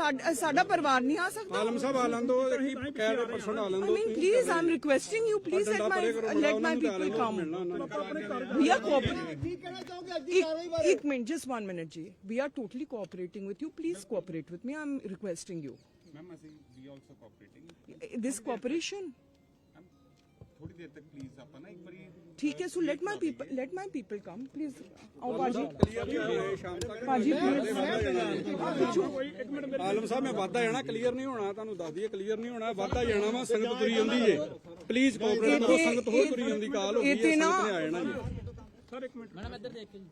ਸਾਡਾ ਸਾਡਾ ਪਰਿਵਾਰ ਨਹੀਂ ਆ ਸਕਦਾ ਆਲਮ ਸਾਹਿਬ ਆਲਮ ਦੋ ਇੱਕ ਕੈਡ ਪਰਸਨ ਆਲਮ ਦੋ please I'm requesting you please let my let my people come we are cooperating ਇੱਕ ਮਿੰਟ ਜਸਟ 1 ਮਿੰਟ ਜੀ we are totally cooperating with you please cooperate with me I'm requesting you ma'am ਅਸੀਂ we also ਕੋਆਪਰੇਟਿੰਗ this cooperation ਥੋੜੀ ਦੇਰ ਤੱਕ please ਆਪਾਂ ਨਾ ਇੱਕ ਵਾਰੀ ਠੀਕ ਹੈ so let my people let my people come please ਆਓ ਬਾਜੀ ਬਾਜੀ ਪਲੀਜ਼ ਆਲਮ ਸਾਹਿਬ ਮੈਂ ਵਾਧਾ ਜਾਣਾ ਕਲੀਅਰ ਨਹੀਂ ਹੋਣਾ ਤੁਹਾਨੂੰ ਦੱਸ ਦਈਏ ਕਲੀਅਰ ਨਹੀਂ ਹੋਣਾ ਵਾਧਾ ਜਾਣਾ ਵਾ ਸੰਗਤ ਤੁਰੀ ਜਾਂਦੀ ਏ। ਪਲੀਜ਼ ਕੋਆਪਰੇਟ ਕਰੋ ਸੰਗਤ ਹੋਰ ਤੁਰੀ ਜਾਂਦੀ ਕਾਲ ਹੋ ਗਈ ਹੈ ਸੰਗਤ ਨੇ ਆ ਜਾਣਾ ਜੀ। ਸਰ ਇੱਕ ਮਿੰਟ। ਮੈਡਮ ਇੱਧਰ ਦੇਖ ਕੇ ਜੀ।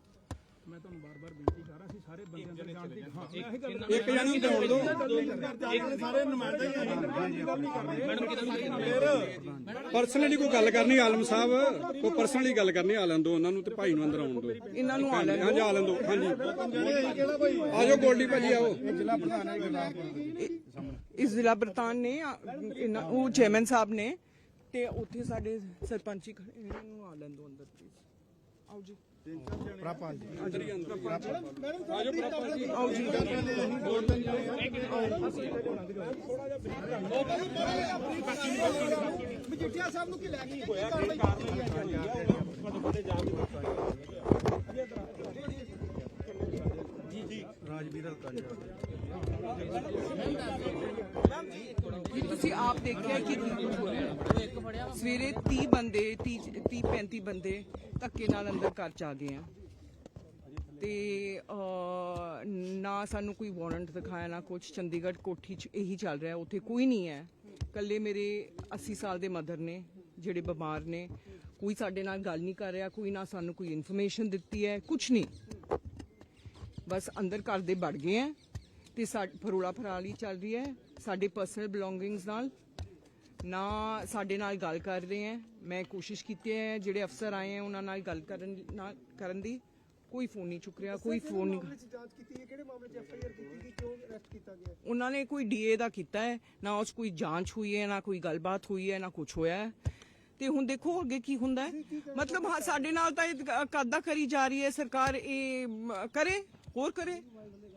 ਮੈਂ ਤੁਹਾਨੂੰ ਬਾਰ-ਬਾਰ ਬੇਨਤੀ ਕਰ ਰਿਹਾ ਸੀ ਸਾਰੇ ਬੰਦਿਆਂ ਦੇ ਜਾਣ ਦੀ ਹਾਂ ਮੈਂ ਇਹੀ ਗੱਲ ਇੱਕ ਜਣਾ ਨੂੰ ਦੌੜ ਦੋ। ਪਰਸਨਲੀ ਕੋਈ ਗੱਲ ਕਰਨੀ ਆਲਮ ਸਾਹਿਬ? ਕੋਈ ਪਰਸਨਲੀ ਗੱਲ ਕਰਨੀ ਆ ਲੈਣ ਦੋ ਉਹਨਾਂ ਨੂੰ ਤੇ ਭਾਈ ਨੂੰ ਅੰਦਰ ਆਉਣ ਦੋ। ਇਹਨਾਂ ਨੂੰ ਆ ਲੈਣ ਹਾਂਜੀ ਆ ਲੈਣ ਦੋ। ਹਾਂਜੀ। ਆਜੋ ਗੋਲਡੀ ਭਾਜੀ ਆਓ। ਇਸ ਜ਼ਿਲ੍ਹਾ ਪ੍ਰਧਾਨ ਨੇ ਉਹ ਚੇਅਰਮੈਨ ਸਾਹਿਬ ਨੇ ਤੇ ਉੱਥੇ ਸਾਡੇ ਸਰਪੰਚੀ ਖੜੇ ਇਹਨਾਂ ਨੂੰ ਆ ਲੈਣ ਦਿਓ ਅੰਦਰ ਪਲੀਜ਼ ਆਓ ਜੀ। ਆਓ ਜੀ ਮਜੀਠੀਆ ਸਾਹਿਬ ਨੂੰ ਕੀ ਲੈ ਕੇ ਕੀ ਕਾਰਵਾਈ ਕੀਤੀ ਜਾ। ਰਹੀ ਹੈ ਕੀ ਤੁਸੀਂ ਆਪ ਦੇਖਿਆ ਕਿ ਕੀ ਕੁਝ ਹੋ ਰਿਹਾ ਹੈ? ਸਵੇਰੇ 30 ਬੰਦੇ 30 30 35 ਬੰਦੇ ਧੱਕੇ ਨਾਲ ਅੰਦਰ ਘਰ ਚ ਆ ਗਏ ਆ। ਤੇ ਅਹ, ਨਾ ਸਾਨੂੰ ਕੋਈ ਵਾਰੰਟ ਦਿਖਾਇਆ ਨਾ ਕੁਝ ਚੰਡੀਗੜ੍ਹ ਕੋਠੀ ਚ ਇਹੀ ਚੱਲ ਰਿਹਾ ਉੱਥੇ ਕੋਈ ਨਹੀਂ ਹੈ। ਕੱਲੇ ਮੇਰੇ 80 ਸਾਲ ਦੇ ਮਦਰ ਨੇ ਜਿਹੜੇ ਬਿਮਾਰ ਨੇ। ਕੋਈ ਸਾਡੇ ਨਾਲ ਗੱਲ ਨਹੀਂ ਕਰ ਰਿਹਾ ਕੋਈ ਨਾ ਸਾਨੂੰ ਕੋਈ ਇਨਫੋਰਮੇਸ਼ਨ ਦਿੱਤੀ ਹੈ ਕੁਝ ਨਹੀਂ। ਬਸ ਅੰਦਰ ਘਰ ਦੇ ਵੜ ਗਏ ਆ ਤੇ ਸਾਡ ਫਰੋਲਾ ਫਰਾਲੀ ਚੱਲ ਰਹੀ ਹੈ। ਸਾਡੇ ਪਰਸਨਲ ਬਿਲੋਂਗਿੰਗਸ ਨਾਲ ਨਾ ਸਾਡੇ ਨਾਲ ਗੱਲ ਕਰ ਰਹੇ ਹੈ। ਮੈਂ ਕੋਸ਼ਿਸ਼ ਕੀਤੀ ਹੈ ਜਿਹੜੇ ਅਫਸਰ ਆਏ ਹੈ ਉਹਨਾਂ ਨਾਲ ਗੱਲ ਕਰਨ ਨਾਲ ਕਰਨ ਦੀ। ਕੋਈ ਫੋਨ ਨਹੀਂ ਚੁੱਕ ਰਿਹਾ ਕੋਈ ਫੋਨ ਨਹੀਂ ਮਾਮਲੇ 'ਚ ਜਾਂਚ ਕੀਤੀ ਹੈ? ਕਿਹੜੇ ਮਾਮਲੇ 'ਚ ਐਫ ਆਈ ਆਰ ਕੀਤੀ ਗਈ? ਕਿਉਂ ਅਰੈਸਟ ਕੀਤਾ ਗਿਆ? ਉਹਨਾਂ ਨੇ ਕੋਈ ਡੀਏ ਦਾ ਕੀਤਾ ਹੈ ਨਾ ਉਸ ਕੋਈ ਜਾਂਚ ਹੋਈ ਹੈ ਨਾ ਕੋਈ ਗੱਲਬਾਤ ਹੋਈ ਹੈ ਨਾ ਕੁਝ ਹੋਇਆ ਹੈ। ਤੇ ਹੁਣ ਦੇਖੋ ਅੱਗੇ ਕੀ ਹੁੰਦਾ ਹੈ। ਮਤਲਬ ਹਾਂ ਸਾਡੇ ਨਾਲ ਤਾਂ ਇਹ ਕਾਦਾ ਕਰੀ ਜਾ ਰਹੀ ਹੈ ਸਰਕਾਰ ਇਹ ਕਰੇ ਹੋਰ ਕਰੇ।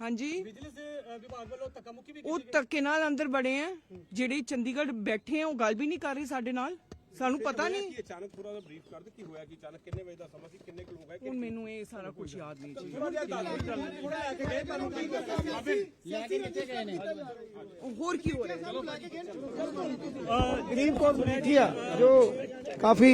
ਹਾਂਜੀ। ਵਿਭਾਗ ਵੱਲੋਂ ਧੱਕਾਮੁੱਕੀ ਵੀ ਉਹ ਧੱਕੇ ਨਾਲ ਅੰਦਰ ਬੜੇ ਆ। ਜਿਹੜੇ ਚੰਡੀਗੜ੍ਹ ਬੈਠੇ ਆ ਉਹ ਗੱਲ ਵੀ ਨਹੀਂ ਕਰ ਰਹੇ ਸਾਡੇ ਨਾਲ। ਸਾਨੂੰ ਪਤਾ ਨਹੀਂ। ਅਚਾਨਕ ਥੋੜਾ ਜਿਹਾ ਬਰੀਫ ਕਰ ਦੇ ਕੀ ਹੋਇਆ ਕਿ ਅਚਾਨਕ ਕਿੰਨੇ ਵਜੇ ਦਾ ਸਮਾਂ ਸੀ ਕਿੰਨੇ ਕੁ ਲੋਕ ਆਏ ਹੁਣ ਮੈਨੂੰ ਇਹ ਸਾਰਾ ਕੁਝ ਯਾਦ ਨਹੀਂ ਜੀ। ਹੋਰ ਕੀ ਹੋ ਰਿਹਾ? ਗਰੀਬ ਕੌਰ ਮਜੀਠੀਆ ਜੋ ਕਾਫੀ